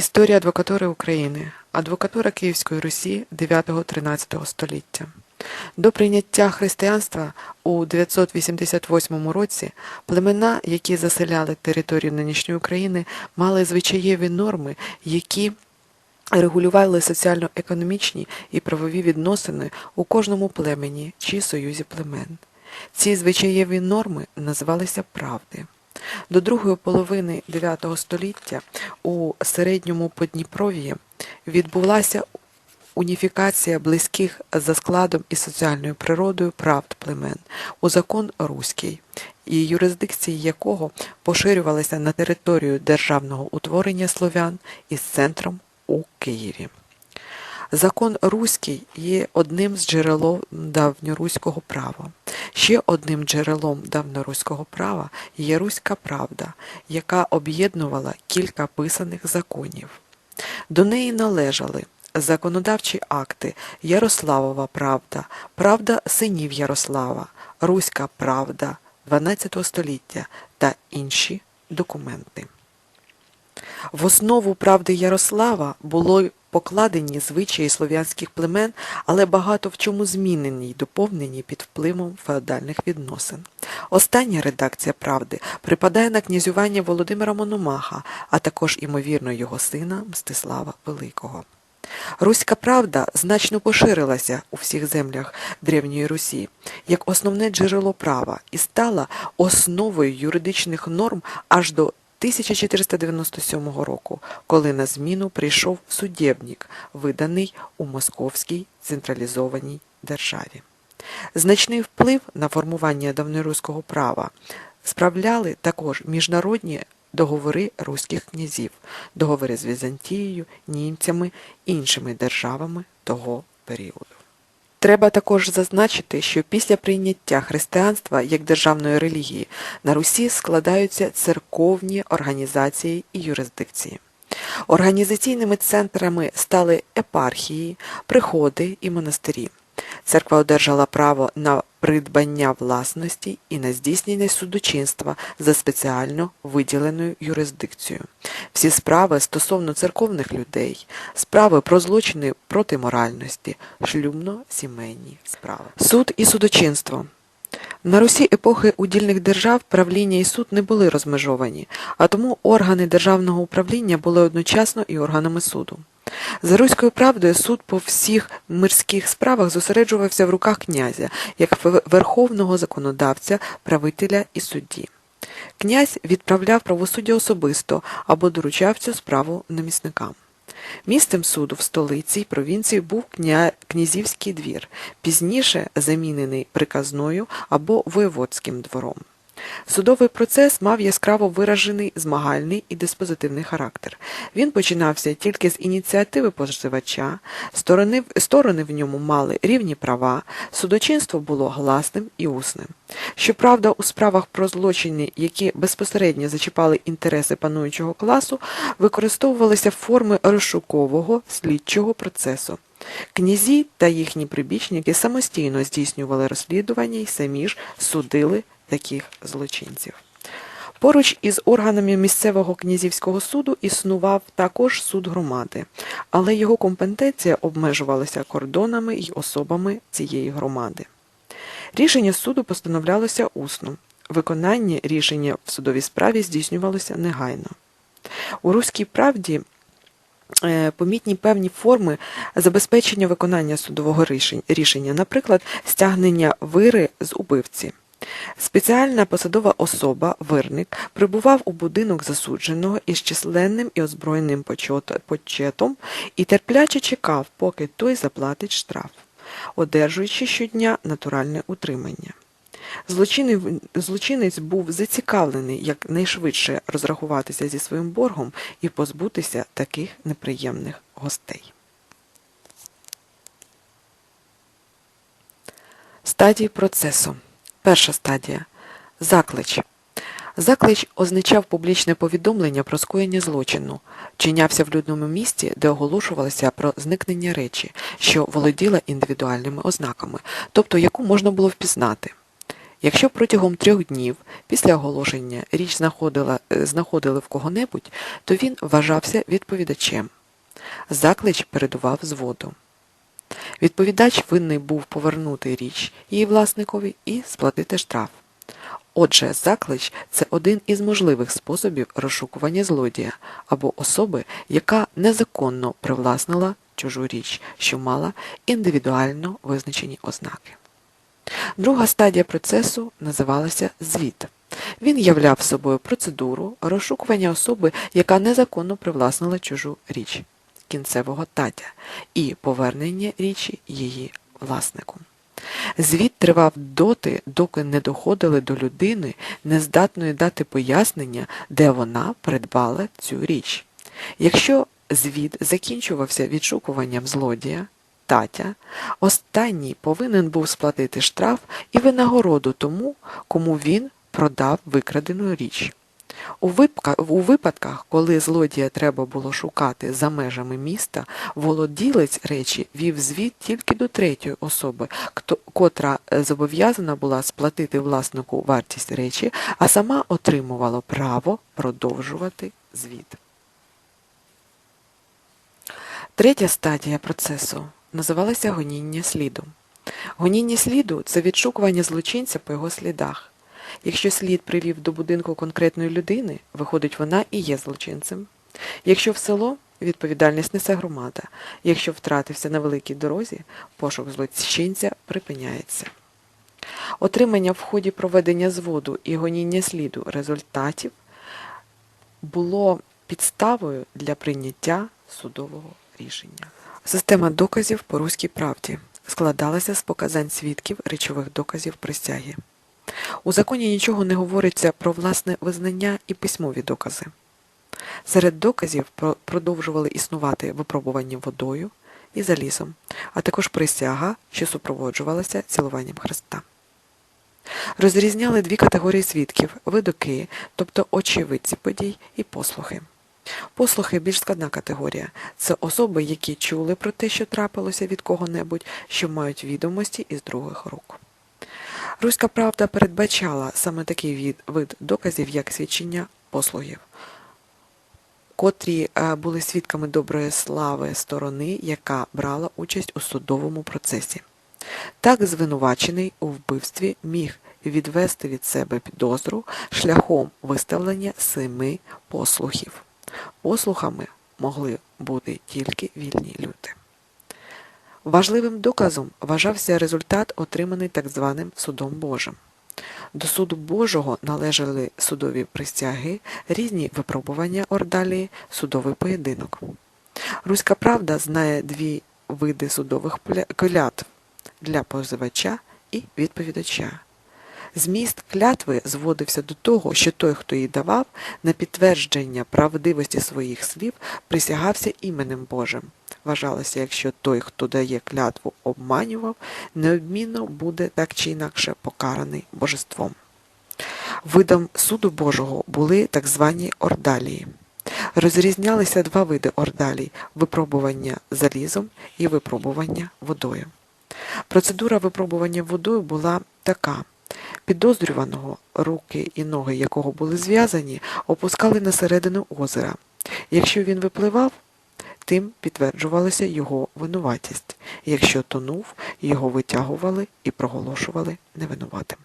Історія адвокатури України. Адвокатура Київської Русі 9-13 століття. До прийняття християнства у 988 році племена, які заселяли територію нинішньої України, мали звичаєві норми, які регулювали соціально-економічні і правові відносини у кожному племені чи союзі племен. Ці звичаєві норми називалися правди. До другої половини IX століття у середньому Подніпров'ї відбулася уніфікація близьких за складом і соціальною природою правд племен у закон Руський, і юрисдикції якого поширювалися на територію державного утворення слов'ян із центром у Києві. Закон Руський є одним з джерелом давньоруського права. Ще одним джерелом давньоруського права є Руська правда, яка об'єднувала кілька писаних законів. До неї належали законодавчі акти Ярославова правда, правда синів Ярослава, Руська правда 12 століття та інші документи. В основу правди Ярослава було покладені звичаї слов'янських племен, але багато в чому змінені й доповнені під впливом феодальних відносин. Остання редакція правди припадає на князювання Володимира Мономаха, а також, імовірно, його сина Мстислава Великого. Руська правда значно поширилася у всіх землях Древньої Русі як основне джерело права і стала основою юридичних норм аж до 1497 року, коли на зміну прийшов судебник, виданий у московській централізованій державі. Значний вплив на формування давньоруського права справляли також міжнародні договори руських князів, договори з Візантією, німцями, іншими державами того періоду. Треба також зазначити, що після прийняття християнства як державної релігії на Русі складаються церковні організації і юрисдикції. Організаційними центрами стали епархії, приходи і монастирі. Церква одержала право на придбання власності і на здійснення судочинства за спеціально виділеною юрисдикцією. Всі справи стосовно церковних людей, справи про злочини проти моральності, шлюбно-сімейні справи. Суд і судочинство. На Русі епохи удільних держав правління і суд не були розмежовані, а тому органи державного управління були одночасно і органами суду. За руською правдою суд по всіх мирських справах зосереджувався в руках князя, як верховного законодавця, правителя і судді. Князь відправляв правосуддя особисто або доручав цю справу намісникам. Місцем суду в столиці й провінції був кня... князівський двір, пізніше замінений приказною або воєводським двором. Судовий процес мав яскраво виражений змагальний і диспозитивний характер. Він починався тільки з ініціативи позивача, сторони, сторони в ньому мали рівні права, судочинство було гласним і усним. Щоправда, у справах про злочини, які безпосередньо зачіпали інтереси пануючого класу, використовувалися форми розшукового слідчого процесу. Князі та їхні прибічники самостійно здійснювали розслідування і самі ж судили таких злочинців. Поруч із органами місцевого князівського суду існував також суд громади, але його компетенція обмежувалася кордонами й особами цієї громади. Рішення суду постановлялося усно. Виконання рішення в судовій справі здійснювалося негайно. У руській правді е, помітні певні форми забезпечення виконання судового рішення, наприклад, стягнення вири з убивці. Спеціальна посадова особа, вирник, прибував у будинок засудженого із численним і озброєним почетом і терпляче чекав, поки той заплатить штраф, одержуючи щодня натуральне утримання. Злочинець був зацікавлений якнайшвидше розрахуватися зі своїм боргом і позбутися таких неприємних гостей. Стадії процесу Перша стадія заклич. Заклич означав публічне повідомлення про скоєння злочину, чинявся в людному місті, де оголошувалося про зникнення речі, що володіла індивідуальними ознаками, тобто яку можна було впізнати. Якщо протягом трьох днів після оголошення річ знаходила, е, знаходили в кого-небудь, то він вважався відповідачем. Заклич передував зводу. Відповідач винний був повернути річ її власникові і сплатити штраф. Отже, заклич це один із можливих способів розшукування злодія або особи, яка незаконно привласнила чужу річ, що мала індивідуально визначені ознаки. Друга стадія процесу називалася звіт. Він являв собою процедуру розшукування особи, яка незаконно привласнила чужу річ кінцевого татя і повернення річі її власнику. Звіт тривав доти, доки не доходили до людини, нездатної дати пояснення, де вона придбала цю річ. Якщо звіт закінчувався відшукуванням злодія, татя, останній повинен був сплатити штраф і винагороду тому, кому він продав викрадену річ. У, випадках, коли злодія треба було шукати за межами міста, володілець речі вів звіт тільки до третьої особи, котра е, зобов'язана була сплатити власнику вартість речі, а сама отримувала право продовжувати звіт. Третя стадія процесу називалася гоніння сліду. Гоніння сліду це відшукування злочинця по його слідах. Якщо слід привів до будинку конкретної людини, виходить, вона і є злочинцем. Якщо в село, відповідальність несе громада. Якщо втратився на великій дорозі, пошук злочинця припиняється. Отримання в ході проведення зводу і гоніння сліду результатів було підставою для прийняття судового рішення. Система доказів по руській правді складалася з показань свідків речових доказів присяги. У законі нічого не говориться про власне визнання і письмові докази. Серед доказів продовжували існувати випробування водою і залізом, а також присяга, що супроводжувалася цілуванням Христа. Розрізняли дві категорії свідків видоки, тобто очевидці подій, і послухи. Послухи більш складна категорія. Це особи, які чули про те, що трапилося від кого-небудь, що мають відомості із других рук. Руська правда передбачала саме такий від, вид доказів, як свідчення послугів, котрі е, були свідками доброї слави сторони, яка брала участь у судовому процесі. Так звинувачений у вбивстві міг відвести від себе підозру шляхом виставлення семи послухів. Послухами могли бути тільки вільні люди. Важливим доказом вважався результат, отриманий так званим судом Божим. До суду Божого належали судові присяги, різні випробування ордалії, судовий поєдинок. Руська правда знає дві види судових клятв для позивача і відповідача. Зміст клятви зводився до того, що той, хто її давав, на підтвердження правдивості своїх слів присягався іменем Божим. Вважалося, якщо той, хто дає клятву, обманював, неодмінно буде так чи інакше покараний божеством. Видом суду Божого були так звані ордалії. Розрізнялися два види ордалій випробування залізом і випробування водою. Процедура випробування водою була така. Підозрюваного, руки і ноги якого були зв'язані, опускали на середину озера. Якщо він випливав, тим підтверджувалася його винуватість. Якщо тонув, його витягували і проголошували невинуватим.